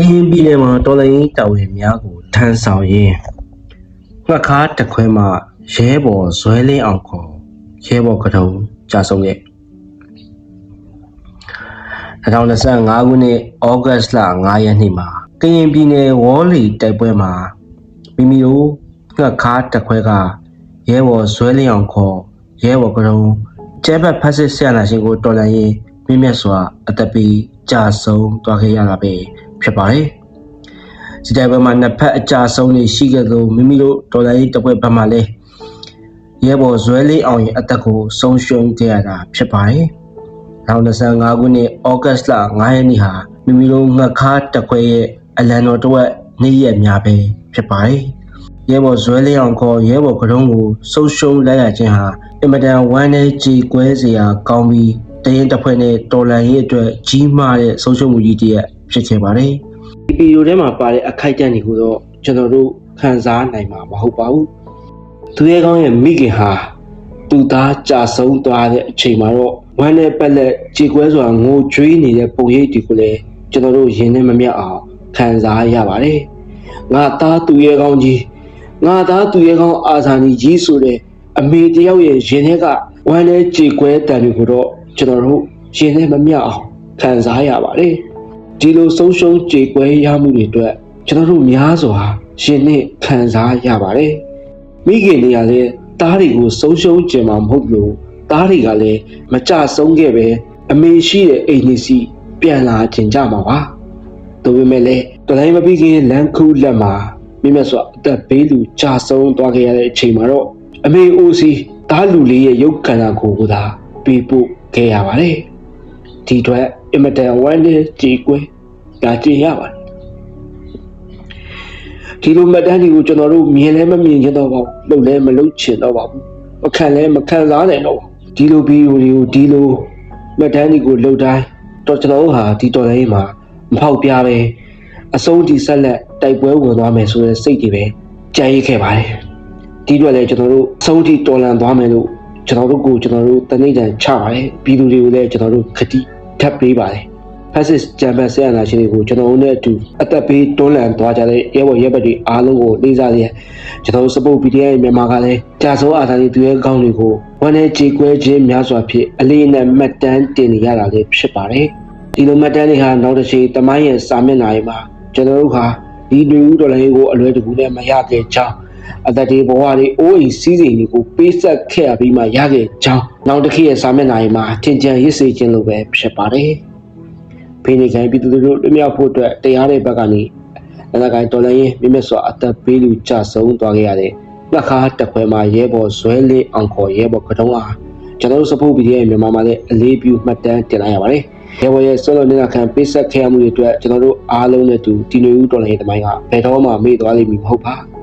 ကရင်ပြည်နယ်မှာတော်လိုင်းရေးတာဝန်များကိုထမ်းဆောင်ရင်းငှက်ခါတစ်ခွဲမှရဲဘော်ဇွဲလင်းအောင်ခေါ်ရဲဘော်ကတုံကြာဆုံးခဲ့2025ခုနှစ်ဩဂတ်လ9ရက်နေ့မှာကရင်ပြည်နယ်ဝေါ်လီတိုက်ပွဲမှာမိမိတို့ငှက်ခါတစ်ခွဲကရဲဘော်ဇွဲလင်းအောင်ခေါ်ရဲဘော်ကတုံကျဲဘက်ဖက်စစ်ဆရာနာရှင်ကိုတော်လှန်ရေးမြင့်မြတ်စွာအသက်ပေးကြာဆုံးသွားခဲ့ရတာပဲ ဖြစ်ပါတယ်။ဒီတိုက်ပွဲမှာနှစ်ဖက်အကြဆုံးတွေရှိခဲ့သလိုမိမိတို့တော်လှန်ရေးတပ်ဖွဲ့ဘက်မှလည်းရဲဘော်ဇွဲလေးအောင်ရဲ့အသက်ကိုဆုံးရှုံးခဲ့ရတာဖြစ်ပါတယ်။နောက်25ခုနှစ်ဩဂတ်လ9ရက်နေ့ဟာမိမိတို့ငှက်ခါတပ်ခွဲရဲ့အလံတော်တစ်ဝက်နေ့ရက်များပဲဖြစ်ပါတယ်။ရဲဘော်ဇွဲလေးအောင်ခေါ်ရဲဘော်ကတုံးကိုဆုံးရှုံးလိုက်ရခြင်းဟာအင်မတန်ဝမ်းနည်းကြေကွဲစရာကောင်းပြီးတရင်တစ်ဖွဲ့နဲ့တော်လန်ရေးအတွက်ကြီးမားတဲ့ဆုံးရှုံးမှုကြီးတစ်ရပ် ဖြစ်ခဲ့ပါတယ်။ဒီဗီဒီယိုထဲမှာပါတဲ့အခိုက်အတန့်တွေကိုတော့ကျွန်တော်တို့ခံစားနိုင်မှာမဟုတ်ပါဘူး။သူရဲကောင်းရဲ့မိခင်ဟာသူသားကြာဆုံးသွားတဲ့အချိန်မှာတော့ဝမ်းနဲ့ပက်လက်ကြေကွဲစွာငိုကြွေးနေတဲ့ပုံရိပ်တွေကိုလည်းကျွန်တော်တို့ရင်ထဲမမြတ်အောင်ခံစားရပါတယ်။ငါသားသူရဲကောင်းကြီးငါသားသူရဲကောင်းအာဇာနည်ကြီးဆိုတဲ့အမေတယောက်ရဲ့ရင်ထဲကဝမ်းနဲ့ကြေကွဲတန်တွေကိုတော့ကျွန်တော်တို့ရင်ထဲမမြတ်အောင်ခံစားရပါတယ်။ ဒီလိုဆုံးရှုံးကြေကွဲရမှုတွေအတွက်ကျွန်တော်တို့များစွာရှင်နဲ့ခံစားရပါတယ်။မိခင်တွေကလည်းတားတွေကိုဆုံးရှုံးကြမှာမဟုတ်လို့တားတွေကလည်းမကြဆုံးခဲ့ပဲအမေရှိတဲ့အိမ်ကြီးစီပြန်လာခြင်းကြမှာပါ။ဒါပေမဲ့လည်းတလိုင်းမပြီးခင်လမ်းခုလက်မှာမိမဆိုအသက်ဘေးလူကြာဆုံးသွားခဲ့ရတဲ့အချိန်မှာတော့အမေအိုစီတားလူလေးရဲ့ရုပ်ခန္ဓာကိုယ်ကိုသာပေးပို့ခဲ့ရပါတယ်။ဒီအတွက် အင်မတန်ဝမ်းနည်းကြေကွဲဒါကြည့်ရပါတယ်။ဒီလိုမှတ်တမ်းတွေကိုကျွန်တော်တို့မြင်လဲမမြင်ချင်တော့ပါဘူး။လုပ်လဲမလုပ်ချင်တော့ပါဘူး။မခံလဲမခံစားနိုင်တော့ပါဘူး။ဒီလိုဗီဒီယိုတွေကိုဒီလိုမှတ်တမ်းတွေကိုလုပ်တိုင်းတော့ကျွန်တော်တို့ဟာဒီတော်လိုင်းမှာမဖောက်ပြားပဲအဆုံးထိဆက်လက်တိုက်ပွဲဝင်သွားမယ်ဆိုတဲ့စိတ်တွေပဲကြံ့ရခဲ့ပါတယ်။ဒီအတွက်လည်းကျွန်တော်တို့အဆုံးထိတော်လန်သွားမယ်လို့ကျွန်တော်တို့ကိုကျွန်တော်တို့တနေ့တန်ချပါတယ်ပြည်သူတွေကိုလည်းကျွန်တော်တို့ခတိ ထပ်ပေးပါတယ်ဖက်စစ်ဂျမ်ဘတ်ဆရာနာရှင်တွေကိုကျွန်တော်တို့နဲ့အတူအသက်ပေးတွန်းလှန်သွားကြတဲ့ရဲဘော်ရဲဘက်တွေအားလုံးကိုလေးစားရကျွန်တော်တို့ support PDF မြန်မာကလည်းကြာစိုးအာသာတွေသူရဲ့ကောင်းတွေကိုဝန်နဲ့ကြေကွဲခြင်းများစွာဖြင့်အလေးနဲ့မှတ်တမ်းတင်နေရတာလည်းဖြစ်ပါတယ်ဒီလိုမှတ်တမ်းတွေဟာနောက်တစ်ချိန်တမိုင်းရဲ့စာမျက်နှာတွေမှာကျွန်တော်တို့ဟာဒီလူဦးတော်လိုင်းကိုအလွယ်တကူနဲ့မရခဲ့ကြောင်း အသက်တွေဘဝတွေအိုးအိမ်စီးစိမ်တွေကိုပေးဆက်ခဲ့ရပြီးမှရခဲ့ကြောင်းနောက်တစ်ခေတ်ရဲ့စာမျက်နှာတွေမှာထင်ကြံရစ်စေခြင်းလိုပဲဖြစ်ပါတယ်။ဖိနေခိုင်ပြည်သူတို့လွတ်မြောက်ဖို့အတွက်တရားတဲ့ဘက်ကနေလက်နက်ကိုင်တော်လိုင်းရင်မိမစွာအသက်ပေးလူကြဆုံးသွားခဲ့ရတဲ့ငှက်ခါတစ်ခွဲမှာရဲဘော်ဇွဲလေးအောင်ခေါ်ရဲဘော်ကတုံးအားကျွန်တော်တို့စဖို့ဗီဒီယိုမြန်မာမှာလည်းအလေးပြုမှတ်တမ်းတင်လိုက်ရပါတယ်။ရဲဘော်ရဲ့ဆွေးနွေးနေတာခံပေးဆက်ခဲ့ရမှုတွေအတွက်ကျွန်တော်တို့အားလုံးနဲ့တူတီနွေဦးတော်လိုင်းရဲ့တမိုင်းကဘယ်တော့မှမေ့သွားလိမ့်မည်မဟုတ်ပါဘူး။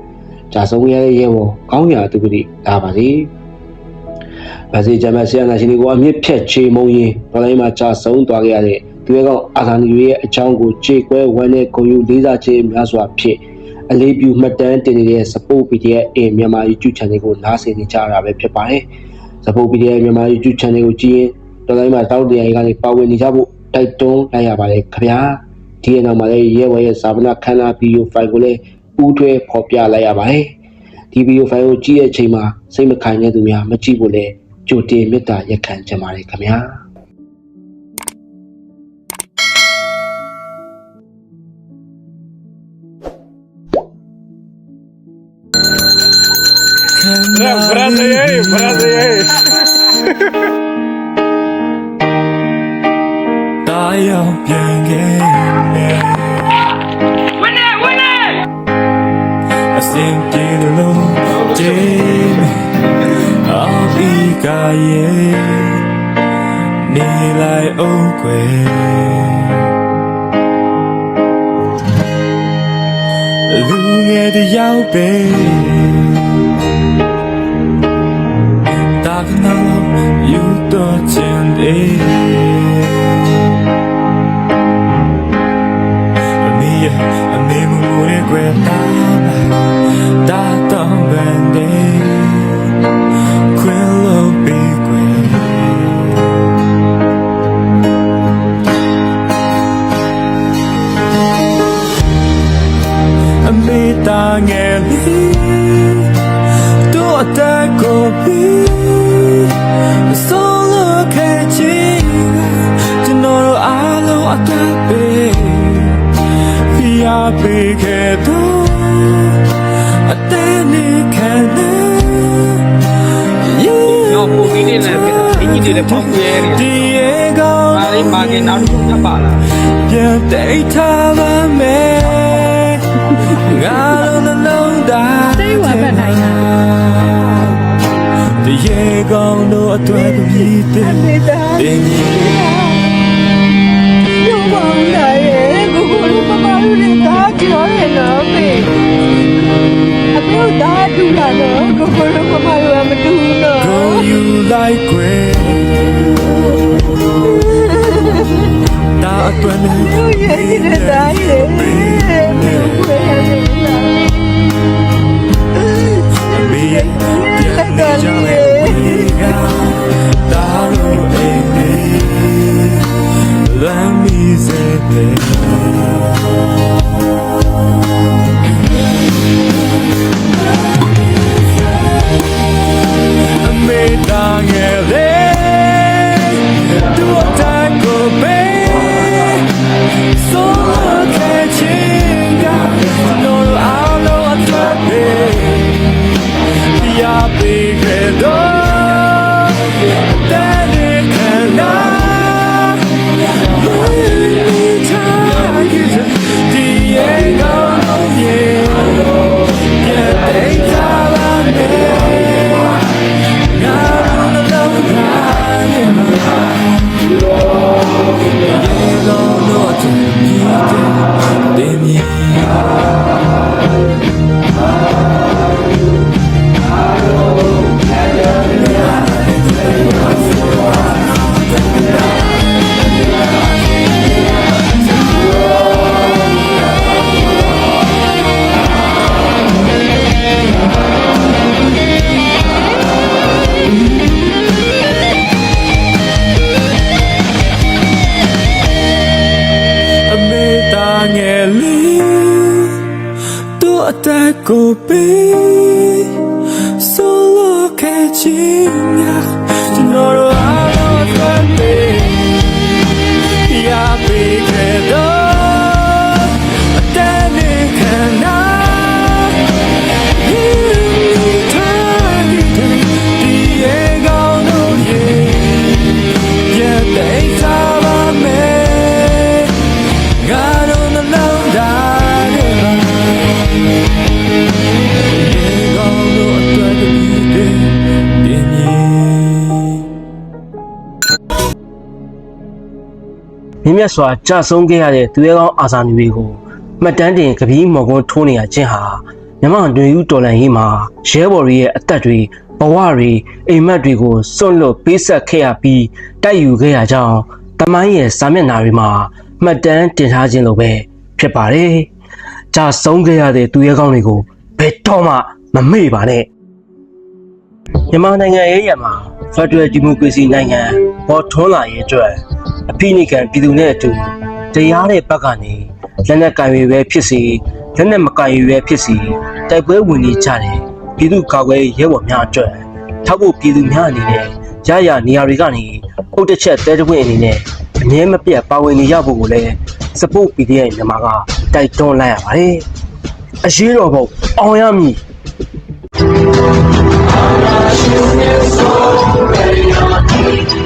ကြာဆုံးရတဲ့ရဲဘော်ကောင်းရာသူကတိလာပါစေ။ဗာစီဂျမတ်ဆီယနာရှင်ကိုအမြင့်ဖြတ်ချေမုံရင်ဒေါ်လာမှာကြာဆုံးသွားခဲ့ရတဲ့သူရဲ့ကောင်အာသာနီရဲ့အကြောင်းကိုခြေကွဲဝမ်းနဲ့ဂုဏ်ယူလေးစားခြင်းများစွာဖြင့်အလေးပြုမှတ်တမ်းတင်နေတဲ့ support PDF အင်မြန်မာ YouTube channel ကိုနားဆင်နေကြရတာပဲဖြစ်ပါတယ်။ support PDF မြန်မာ YouTube channel ကိုကြည့်ရင်ဒေါ်လာမှာတောက်တရားကြီးကနေပါဝင်နေကြဖို့တိုက်တွန်းလိုက်ရပါတယ်ခင်ဗျာ။ဒီနောက်မှာလည်းရဲဝဲရဲ့ဇာပနာခန္ဓာဗီဒီယိုဖိုင်ကိုလည်း ပူးထွဲဖော်ပြလိုက်ရပါတယ်။ဒီဗီဒီယိုဖိုင်ကိုကြည့်တဲ့အချိန်မှာစိတ်မခိုင်တဲ့သူများမကြည့်ဖို့လည်းကြိုတင်မေတ္တာရက်ခံချင်ပါတယ်ခင်ဗျာ။ဘရဘရသေး စင်ပြေလို့ဂျေးအော်ဒီကရဲ့နေလိုက်အောင်ခွေလူငယ်တယောက်ပဲတာကနာယူတော့ချင်တယ် Amiga, a mí me muere cuenta Da tan vende Quello pique ငယ်လေးတို့အသက်ကိုပြီးဆိုလို့ခဲ့ချင်ကျွန်တော် တို့အား တော့ပုံကြီးလေးနဲ့ဖြစ်တာအင်ကြီးတွေလည်းပေါက်ပြဲနေဒီရေကောင်းဒါလေးမာကင်နောက်တစ်ခုထပ်ပါလာပြန်တိတ်ထားပါမယ်ငါတို့နှလုံးသားစိတ်ဝါပတ်နိုင်တာဒီရေကောင်းတို့အတွက်ကိုမြည်တဲ့မေတ္တာတင်ကြီးညမောင်းလာရဲ့ကိုကိုတို့မမတို့လည်းဒါ Let me say that အသက်ကိုပေးဆိုလို့ခဲ့ချင်ညာကျွန်တော်တို့အားလုံးအတွက်ပေးရပေးခဲ့ မြင့်မြတ်စွာကြာဆုံးခဲ့ရတဲ့သူရဲကောင်းအာဇာနည်တွေကိုမှတ်တမ်းတင်ကပီးမော်ကွန်းထိုးနေရခြင်းဟာမြမຫນွေဦးတော်လန်ရေးမှာရဲဘော်တွေရဲ့အသက်တွေဘဝတွေအိမ်မက်တွေကိုစွန့်လွတ်ပေးဆက်ခဲ့ရပြီးတိုက်ယူခဲ့ရကြောင်းတမိုင်းရဲ့စာမျက်နှာတွေမှာမှတ်တမ်းတင်ထားခြင်းလိုပဲဖြစ်ပါတယ်။ကြာဆုံးခဲ့ရတဲ့သူရဲကောင်းတွေကိုဘယ်တော့မှမမေ့ပါနဲ့။မြန်မာနိုင်ငံရဲ့ရမှာ ဖက်ဒရယ်ဒီမိုကရေစီနိုင်ငံပေါ်ထွန်းလာရေးအတွက်အဖိနိကန်ပြည်သူနဲ့အတူတရားတဲ့ဘက်ကနေလက်နက်ကင်ရွေပဲဖြစ်စီလက်နက်မကင်ရွေပဲဖြစ်စီတိုက်ပွဲဝင်နေကြတယ်ပြည်သူကာကွယ်ရေးရဲဘော်များအတွက်ထောက်ဖို့ပြည်သူများအနေနဲ့ရရနေရာတွေကနေအုတ်တစ်ချက်တဲတဝင်းအနေနဲ့အငြင်းမပြတ်ပါဝင်နေရဖို့ကိုလည်း support PDF မြန်မာကတိုက်တွန်းလိုက်ရပါတယ်အရေးတော်ပုံအောင်ရမည် I'll you. so very